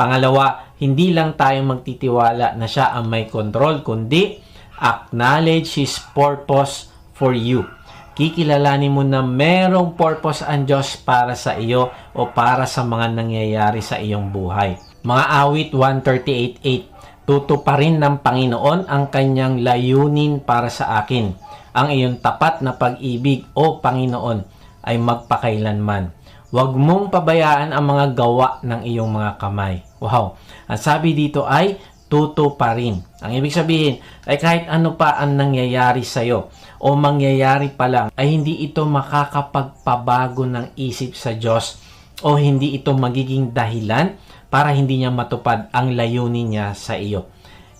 Pangalawa, hindi lang tayo magtitiwala na siya ang may control, kundi acknowledge His purpose for you. Kikilalanin mo na merong purpose ang Diyos para sa iyo o para sa mga nangyayari sa iyong buhay. Mga awit 138.8 Tuto pa rin ng Panginoon ang kanyang layunin para sa akin. Ang iyong tapat na pag-ibig o Panginoon ay magpakailanman. Huwag mong pabayaan ang mga gawa ng iyong mga kamay. Wow! Ang sabi dito ay tuto pa rin. Ang ibig sabihin ay kahit ano pa ang nangyayari sa iyo o mangyayari pa lang ay hindi ito makakapagpabago ng isip sa Diyos o hindi ito magiging dahilan para hindi niya matupad ang layunin niya sa iyo.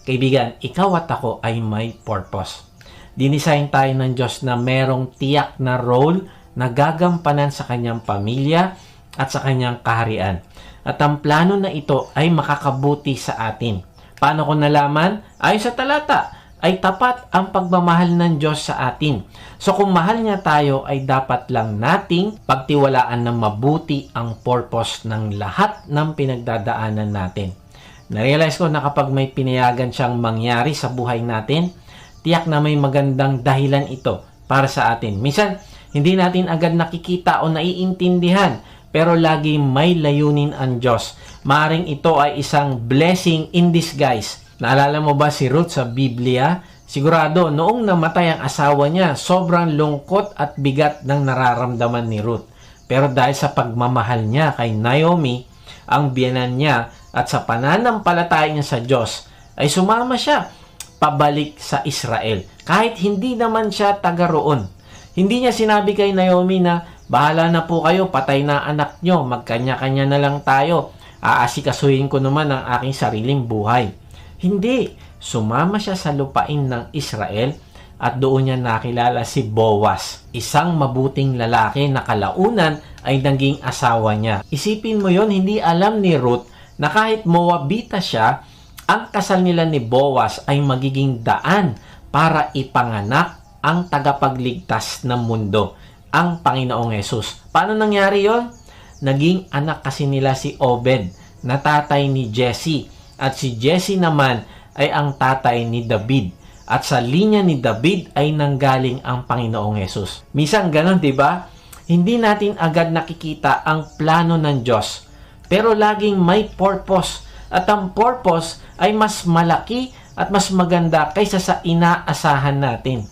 Kaibigan, ikaw at ako ay may purpose. Dinisign tayo ng Diyos na merong tiyak na role na gagampanan sa kanyang pamilya at sa kanyang kaharian. At ang plano na ito ay makakabuti sa atin. Paano ko nalaman? Ayon sa talata, ay tapat ang pagmamahal ng Diyos sa atin. So kung mahal niya tayo, ay dapat lang nating pagtiwalaan na mabuti ang purpose ng lahat ng pinagdadaanan natin. Narealize ko na kapag may pinayagan siyang mangyari sa buhay natin, tiyak na may magandang dahilan ito para sa atin. Minsan, hindi natin agad nakikita o naiintindihan, pero lagi may layunin ang Diyos. Maaring ito ay isang blessing in disguise. Naalala mo ba si Ruth sa Biblia? Sigurado, noong namatay ang asawa niya, sobrang lungkot at bigat ng nararamdaman ni Ruth. Pero dahil sa pagmamahal niya kay Naomi, ang biyanan niya at sa pananampalataya niya sa Diyos, ay sumama siya pabalik sa Israel. Kahit hindi naman siya taga roon. Hindi niya sinabi kay Naomi na, bahala na po kayo, patay na anak nyo, magkanya-kanya na lang tayo. Aasikasuhin ko naman ang aking sariling buhay. Hindi. Sumama siya sa lupain ng Israel at doon niya nakilala si Boaz, isang mabuting lalaki na kalaunan ay naging asawa niya. Isipin mo yon hindi alam ni Ruth na kahit Moabita siya, ang kasal nila ni Boaz ay magiging daan para ipanganak ang tagapagligtas ng mundo, ang Panginoong Yesus. Paano nangyari yon? Naging anak kasi nila si Obed, na tatay ni Jesse. At si Jesse naman ay ang tatay ni David. At sa linya ni David ay nanggaling ang Panginoong Yesus. Minsan ganon, di ba? Hindi natin agad nakikita ang plano ng Diyos. Pero laging may purpose. At ang purpose ay mas malaki at mas maganda kaysa sa inaasahan natin.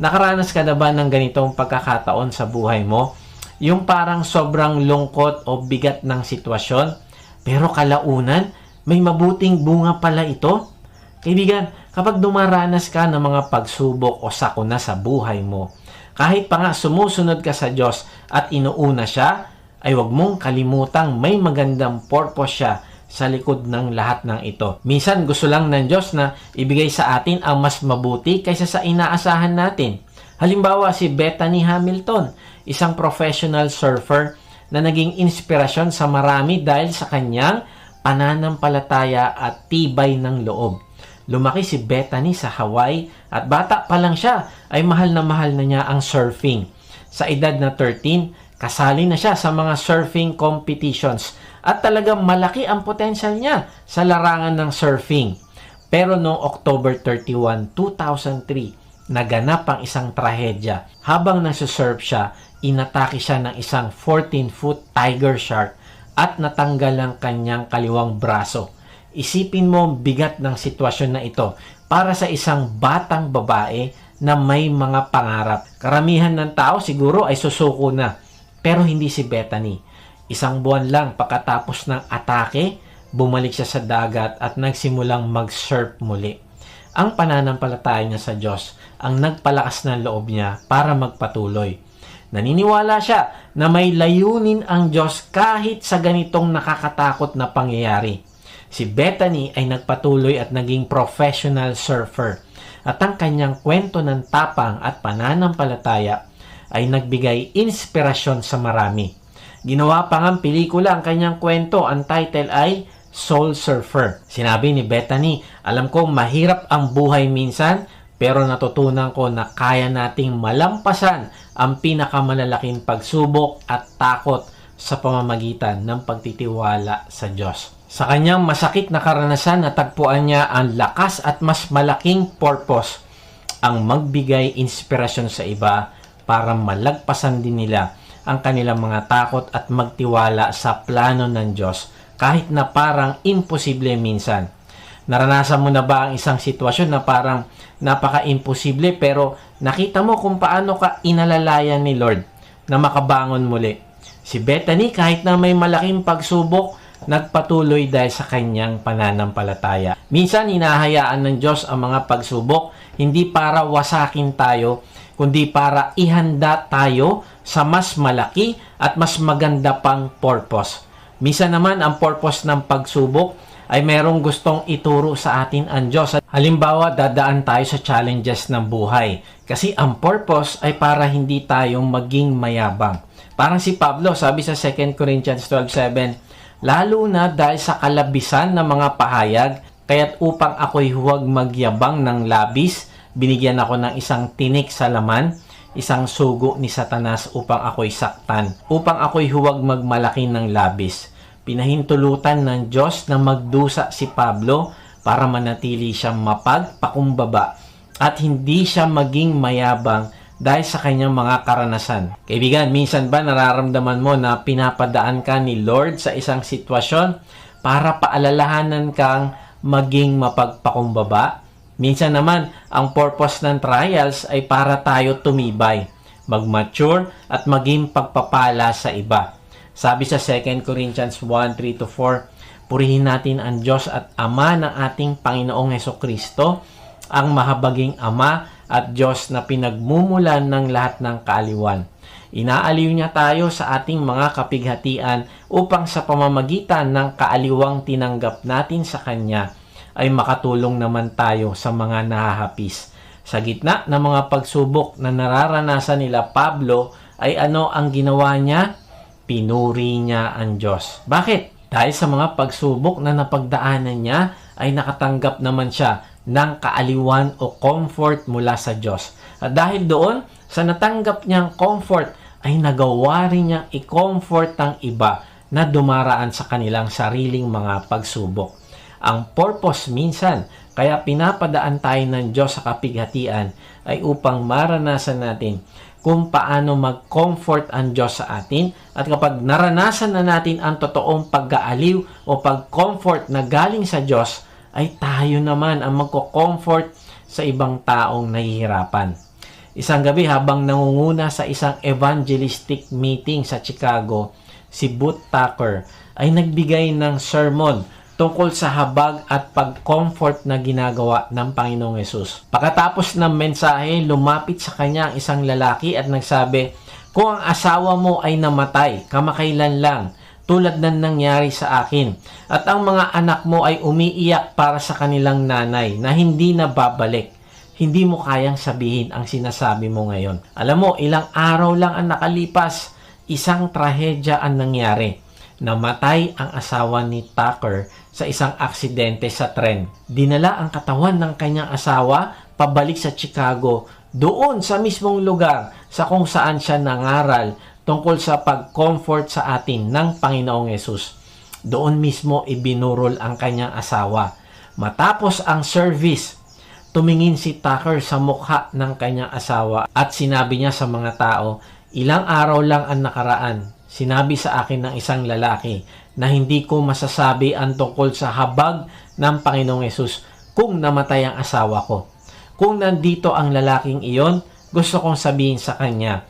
Nakaranas ka na ba ng ganitong pagkakataon sa buhay mo? Yung parang sobrang lungkot o bigat ng sitwasyon, pero kalaunan, may mabuting bunga pala ito? Kaibigan, kapag dumaranas ka ng mga pagsubok o sakuna sa buhay mo, kahit pa nga sumusunod ka sa Diyos at inuuna siya, ay wag mong kalimutang may magandang purpose siya sa likod ng lahat ng ito. Minsan gusto lang ng Diyos na ibigay sa atin ang mas mabuti kaysa sa inaasahan natin. Halimbawa si Bethany Hamilton, isang professional surfer na naging inspirasyon sa marami dahil sa kanyang pananampalataya at tibay ng loob. Lumaki si Bethany sa Hawaii at bata pa lang siya ay mahal na mahal na niya ang surfing. Sa edad na 13, kasali na siya sa mga surfing competitions at talagang malaki ang potensyal niya sa larangan ng surfing. Pero noong October 31, 2003, naganap ang isang trahedya. Habang nasa-surf siya, inatake siya ng isang 14-foot tiger shark at natanggal ang kanyang kaliwang braso. Isipin mo bigat ng sitwasyon na ito para sa isang batang babae na may mga pangarap. Karamihan ng tao siguro ay susuko na, pero hindi si Bethany. Isang buwan lang pagkatapos ng atake, bumalik siya sa dagat at nagsimulang mag-surf muli. Ang pananampalataya niya sa Diyos ang nagpalakas ng loob niya para magpatuloy. Naniniwala siya na may layunin ang Diyos kahit sa ganitong nakakatakot na pangyayari. Si Bethany ay nagpatuloy at naging professional surfer. At ang kanyang kwento ng tapang at pananampalataya ay nagbigay inspirasyon sa marami. Ginawa pa ng pelikula ang kanyang kwento. Ang title ay Soul Surfer. Sinabi ni Bethany, alam ko mahirap ang buhay minsan, pero natutunan ko na kaya nating malampasan ang pinakamalalaking pagsubok at takot sa pamamagitan ng pagtitiwala sa Diyos. Sa kanyang masakit na karanasan, natagpuan niya ang lakas at mas malaking purpose ang magbigay inspirasyon sa iba para malagpasan din nila ang kanilang mga takot at magtiwala sa plano ng Diyos kahit na parang imposible minsan. Naranasan mo na ba ang isang sitwasyon na parang napaka-imposible pero nakita mo kung paano ka inalalayan ni Lord na makabangon muli? Si Bethany kahit na may malaking pagsubok, nagpatuloy dahil sa kanyang pananampalataya. Minsan hinahayaan ng Diyos ang mga pagsubok hindi para wasakin tayo, kundi para ihanda tayo sa mas malaki at mas maganda pang purpose. Minsan naman ang purpose ng pagsubok ay merong gustong ituro sa atin ang Diyos. Halimbawa, dadaan tayo sa challenges ng buhay. Kasi ang purpose ay para hindi tayong maging mayabang. Parang si Pablo, sabi sa 2 Corinthians 12.7, Lalo na dahil sa kalabisan ng mga pahayag, kaya't upang ako'y huwag magyabang ng labis, binigyan ako ng isang tinik sa laman, isang sugo ni Satanas upang ako'y saktan, upang ako'y huwag magmalaki ng labis. Pinahintulutan ng Diyos na magdusa si Pablo para manatili siyang mapagpakumbaba at hindi siya maging mayabang dahil sa kanyang mga karanasan. Kaibigan, minsan ba nararamdaman mo na pinapadaan ka ni Lord sa isang sitwasyon para paalalahanan kang maging mapagpakumbaba? Minsan naman, ang purpose ng trials ay para tayo tumibay, mag-mature at maging pagpapala sa iba. Sabi sa 2 Corinthians 1, 3-4, Purihin natin ang Diyos at Ama ng ating Panginoong Heso Kristo, ang mahabaging Ama at Diyos na pinagmumulan ng lahat ng kaaliwan. Inaaliw niya tayo sa ating mga kapighatian upang sa pamamagitan ng kaaliwang tinanggap natin sa Kanya ay makatulong naman tayo sa mga nahahapis. Sa gitna ng mga pagsubok na nararanasan nila Pablo ay ano ang ginawa niya? Pinuri niya ang Diyos. Bakit? Dahil sa mga pagsubok na napagdaanan niya ay nakatanggap naman siya ng kaaliwan o comfort mula sa Diyos. At dahil doon, sa natanggap niyang comfort, ay nagawa rin niyang i-comfort ang iba na dumaraan sa kanilang sariling mga pagsubok. Ang purpose minsan, kaya pinapadaan tayo ng Diyos sa kapighatian, ay upang maranasan natin kung paano mag-comfort ang Diyos sa atin at kapag naranasan na natin ang totoong pag-aaliw o pag-comfort na galing sa Diyos, ay tayo naman ang magko-comfort sa ibang taong nahihirapan. Isang gabi habang nangunguna sa isang evangelistic meeting sa Chicago, si Boot Tucker ay nagbigay ng sermon tungkol sa habag at pag-comfort na ginagawa ng Panginoong Yesus. Pagkatapos ng mensahe, lumapit sa kanya ang isang lalaki at nagsabi, Kung ang asawa mo ay namatay, kamakailan lang, tulad ng nangyari sa akin, at ang mga anak mo ay umiiyak para sa kanilang nanay na hindi na babalik, hindi mo kayang sabihin ang sinasabi mo ngayon. Alam mo, ilang araw lang ang nakalipas, isang trahedya ang nangyari. Namatay ang asawa ni Tucker sa isang aksidente sa tren. Dinala ang katawan ng kanyang asawa pabalik sa Chicago, doon sa mismong lugar sa kung saan siya nangaral tungkol sa pag-comfort sa atin ng Panginoong Yesus. Doon mismo ibinurol ang kanyang asawa. Matapos ang service, tumingin si Tucker sa mukha ng kanyang asawa at sinabi niya sa mga tao, ilang araw lang ang nakaraan, sinabi sa akin ng isang lalaki na hindi ko masasabi ang tungkol sa habag ng Panginoong Yesus kung namatay ang asawa ko. Kung nandito ang lalaking iyon, gusto kong sabihin sa kanya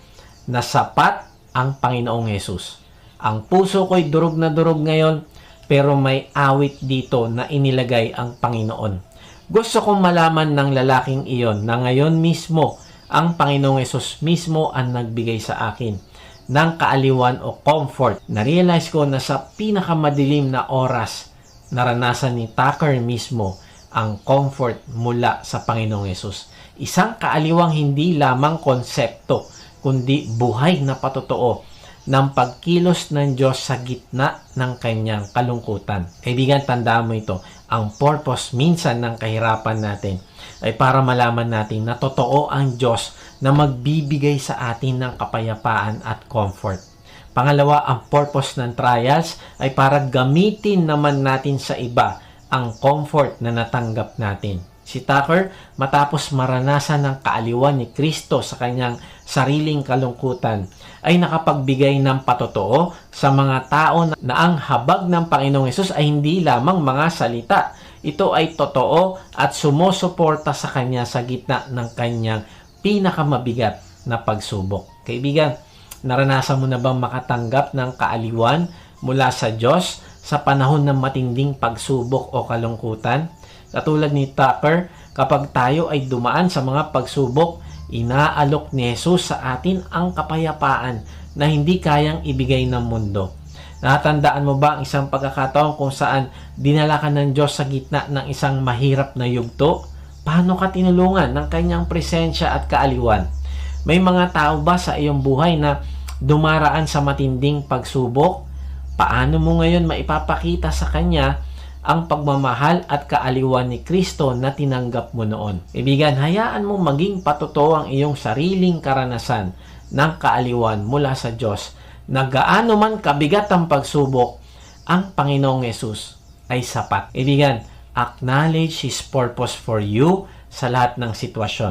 na sapat ang Panginoong Yesus. Ang puso ko'y durog na durog ngayon, pero may awit dito na inilagay ang Panginoon. Gusto kong malaman ng lalaking iyon na ngayon mismo ang Panginoong Yesus mismo ang nagbigay sa akin ng kaaliwan o comfort. Na-realize ko na sa pinakamadilim na oras, naranasan ni Tucker mismo ang comfort mula sa Panginoong Yesus. Isang kaaliwang hindi lamang konsepto, kundi buhay na patotoo ng pagkilos ng Diyos sa gitna ng kanyang kalungkutan. Kaibigan, tandaan mo ito. Ang purpose minsan ng kahirapan natin ay para malaman natin na totoo ang Diyos na magbibigay sa atin ng kapayapaan at comfort. Pangalawa, ang purpose ng trials ay para gamitin naman natin sa iba ang comfort na natanggap natin. Si Tucker, matapos maranasan ng kaaliwan ni Kristo sa kanyang sariling kalungkutan, ay nakapagbigay ng patotoo sa mga tao na ang habag ng Panginoong Yesus ay hindi lamang mga salita. Ito ay totoo at sumusuporta sa kanya sa gitna ng kanyang pinakamabigat na pagsubok. Kaibigan, naranasan mo na bang makatanggap ng kaaliwan mula sa Diyos sa panahon ng matinding pagsubok o kalungkutan? Katulad ni Tucker, kapag tayo ay dumaan sa mga pagsubok, inaalok ni Jesus sa atin ang kapayapaan na hindi kayang ibigay ng mundo. Natandaan mo ba ang isang pagkakataon kung saan dinala ka ng Diyos sa gitna ng isang mahirap na yugto? Paano ka tinulungan ng kanyang presensya at kaaliwan? May mga tao ba sa iyong buhay na dumaraan sa matinding pagsubok? Paano mo ngayon maipapakita sa kanya ang pagmamahal at kaaliwan ni Kristo na tinanggap mo noon. Ibigan, hayaan mo maging patotoo ang iyong sariling karanasan ng kaaliwan mula sa Diyos na gaano man kabigat ang pagsubok, ang Panginoong Yesus ay sapat. Ibigan, acknowledge His purpose for you sa lahat ng sitwasyon.